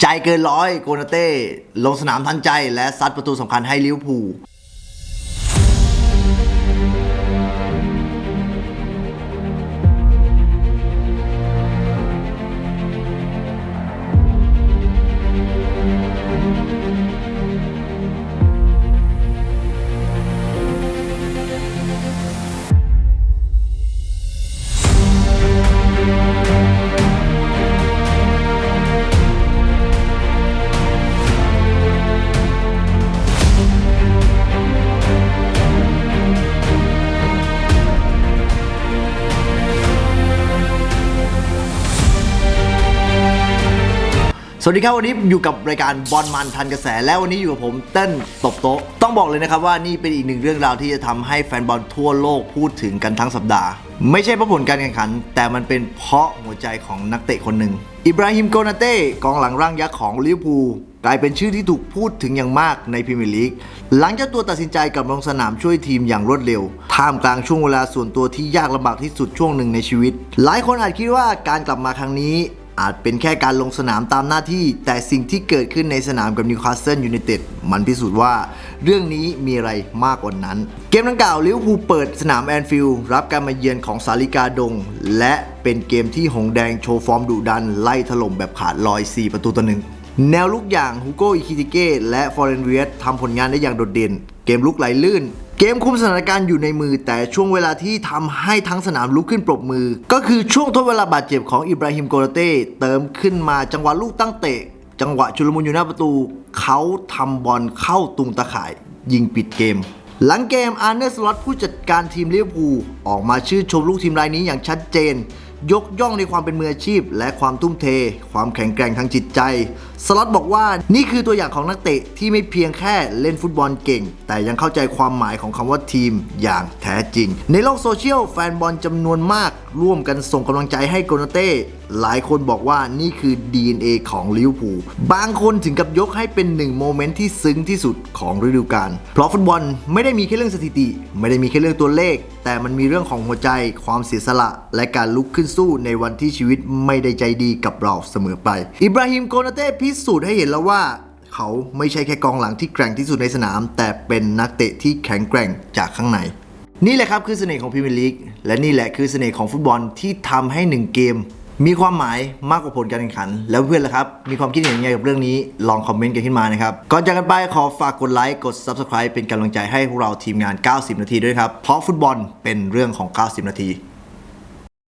ใจเกินร้อยโกนาเต้ ลงสนามทันใจและซัดประตูสำคัญให้ลิเวอร์พูล สวัสดีครับวันนี้อยู่กับรายการบอลมันทันกระแส และวันนี้อยู่กับผมเต้นตบโต๊ะ ต้องบอกเลยนะครับว่านี่เป็นอีกหนึ่งเรื่องราวที่จะทำให้แฟนบอลทั่วโลกพูดถึงกันทั้งสัปดาห์ ไม่ใช่เพราะผลการแข่งขัน แต่มันเป็นเพราะหัวใจของนักเตะคนหนึ่งอิบราฮิมโกนาเต้กองหลังร่างยักษ์ของลิเวอร์พูลกลายเป็นชื่อที่ถูกพูดถึงอย่างมากในพรีเมียร์ลีกหลังเจ้าตัวตัดสินใจกลับลงสนามช่วยทีมอย่างรวดเร็ว ท่ามกลางช่วงเวลาส่วนตัวที่ยากลำบากที่สุดช่วงหนึ่งในชีวิต หลายคนอาจคิดว่าการกลับมาครั้งนี้ อาจเป็นแค่การลงสนามตามหน้าที่ แต่สิ่งที่เกิดขึ้นในสนามกับนิวคาสเซิลยูไนเต็ดมันพิสูจน์ว่าเรื่องนี้มีอะไรมากกว่านั้น เกมดังกล่าวลิเวอร์พูลเปิดสนามแอนฟิลด์รับการมาเยือนของสาลิกาดง และเป็นเกมที่หงแดงโชว์ฟอร์มดุดัน ไล่ถล่มแบบขาดลอย 4 ประตูต่อหนึ่งแนวลุกอย่างฮูโกอิคิติเก้และฟอร์เรนเวียสทำผลงานได้อย่างโดดเด่น เกมลุกไหลลื่น เกมคุมสถานการณ์อยู่ในมือ แต่ช่วงเวลาที่ทำให้ทั้งสนามลุกขึ้นปรบมือ ก็คือช่วงทดเวลาบาดเจ็บของอิบราฮิมโกลาเต้เติมขึ้นมาจังหวะลูกตั้งเตะ จังหวะชุลมุนอยู่หน้าประตู เขาทำบอลเข้าตุงตะข่าย ยิงปิดเกม หลังเกมอาร์เนสล็อตผู้จัดการทีมลิเวอร์พูลออกมาชื่นชมลูกทีมรายนี้อย่างชัดเจน ยกย่องในความเป็นมืออาชีพ และความทุ่มเท ความแข็งแกร่งทางจิตใจสล็อตบอกว่านี่คือตัวอย่างของนักเตะที่ไม่เพียงแค่เล่นฟุตบอลเก่ง แต่ยังเข้าใจความหมายของคำว่าทีมอย่างแท้จริง ในโลกโซเชียลแฟนบอลจำนวนมาก ร่วมกันส่งกำลังใจให้โกนาเต้หลายคนบอกว่านี่คือ DNA ของลิเวอร์พูลบางคนถึงกับยกให้เป็นหนึ่งโมเมนต์ที่ซึ้งที่สุดของฤดูกาลเพราะฟุตบอลไม่ได้มีแค่เรื่องสถิติ ไม่ได้มีแค่เรื่องตัวเลข แต่มันมีเรื่องของหัวใจ ความเสียสละ และการลุกขึ้นสู้ในวันที่ชีวิตไม่ได้ใจดีกับเราเสมอไป อิบราฮิมโกนาเต้พสูจน์ให้เห็นแล้วว่า เขาไม่ใช่แค่กองหลังที่แกร่งที่สุดในสนาม แต่เป็นนักเตะที่แข็งแกร่งจากข้างใน นี่แหละครับคือเสน่ห์ของพรีเมียร์ลีกและนี่แหละคือเสน่ห์ของฟุตบอลที่ทำให้หนึ่งเกม มีความหมายมากกว่าผลการแข่งขัน แล้วเพื่อนล่ะครับ มีความคิดเห็นยังไงกับเรื่องนี้ลองคอมเมนต์กันขึ้นมานะครับก่อนจากกันไปขอฝากกดไลค์กด Subscribe เป็นกำลังใจให้พวกเราทีมงาน 90 นาทีด้วยครับเพราะฟุตบอลเป็นเรื่องของ 90 นาที